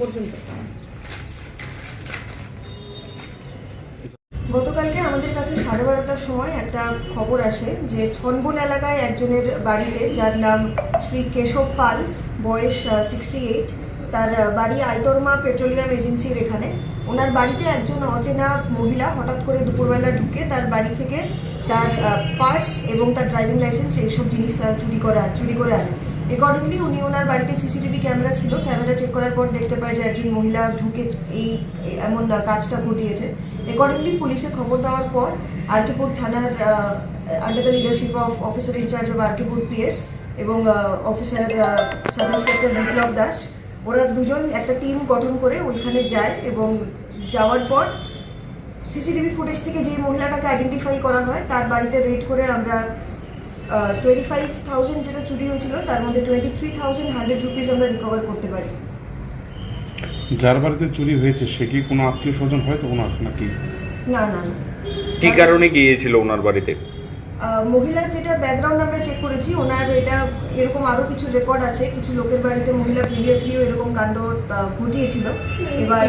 পর্যন্ত। গতকালকে আমাদের কাছে সাড়ে বারোটার সময় একটা খবর আসে যে ছনবন এলাকায় একজনের বাড়িতে, যার নাম শ্রী কেশব পাল, বয়স সিক্সটি এইট তার বাড়ি আইতরমা পেট্রোলিয়াম এজেন্সির এখানে। ওনার বাড়িতে একজন অচেনা মহিলা হঠাৎ করে দুপুরবেলা ঢুকে তার বাড়ি থেকে তার পার্স এবং তার ড্রাইভিং লাইসেন্স এইসব জিনিস তার চুরি করা, চুরি করে আনে। অ্যাকর্ডিংলি উনি ওনার বাড়িতে সিসিটিভি ক্যামেরা ছিল। ক্যামেরা চেক করার পর দেখতে পায় যে একজন মহিলা ঢুকে এই এমন কাজটা ঘটিয়েছে। অ্যাকর্ডিংলি পুলিশে খবর দেওয়ার পর আরকিপুর থানার under the leadership of officer in charge of Arkipur PS এবং officer sub inspector Biplab Das, ওরা দুজন একটা টিম গঠন করে ওইখানে যায় এবং যাওয়ার পর সিসিটিভি ফুটেজ থেকে যে মহিলাটাকে আইডেন্টিফাই করা হয়, তার বাড়িতে রেড করে আমরা টোয়েন্টি ফাইভ থাউজেন্ড যেটা চুরি হয়েছিল তার মধ্যে twenty three thousand hundred rupees আমরা রিকভার করতে পারি। যার বাড়িতে চুরি হয়েছে সে কি কোনো আত্মীয় স্বজন হয় তো ওনার নাকি? না না না। কি কারণে গিয়েছিল ওনার বাড়িতে? মহিলার যেটা ব্যাকগ্রাউন্ড আমরা চেক করেছি, ওনার এটা এরকম আরও কিছু রেকর্ড আছে, কিছু লোকের বাড়িতে মহিলা প্রিভিয়াসলিও এরকম কাণ্ড ঘটিয়েছিল। এবার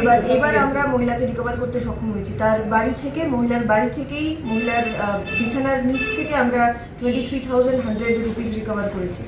এবার এবার আমরা মহিলাকে রিকভার করতে সক্ষম হয়েছি। তার বাড়ি থেকে, মহিলার বাড়ি থেকেই, মহিলার বিছানার নিচ থেকে আমরা twenty three thousand hundred rupees recover করেছি।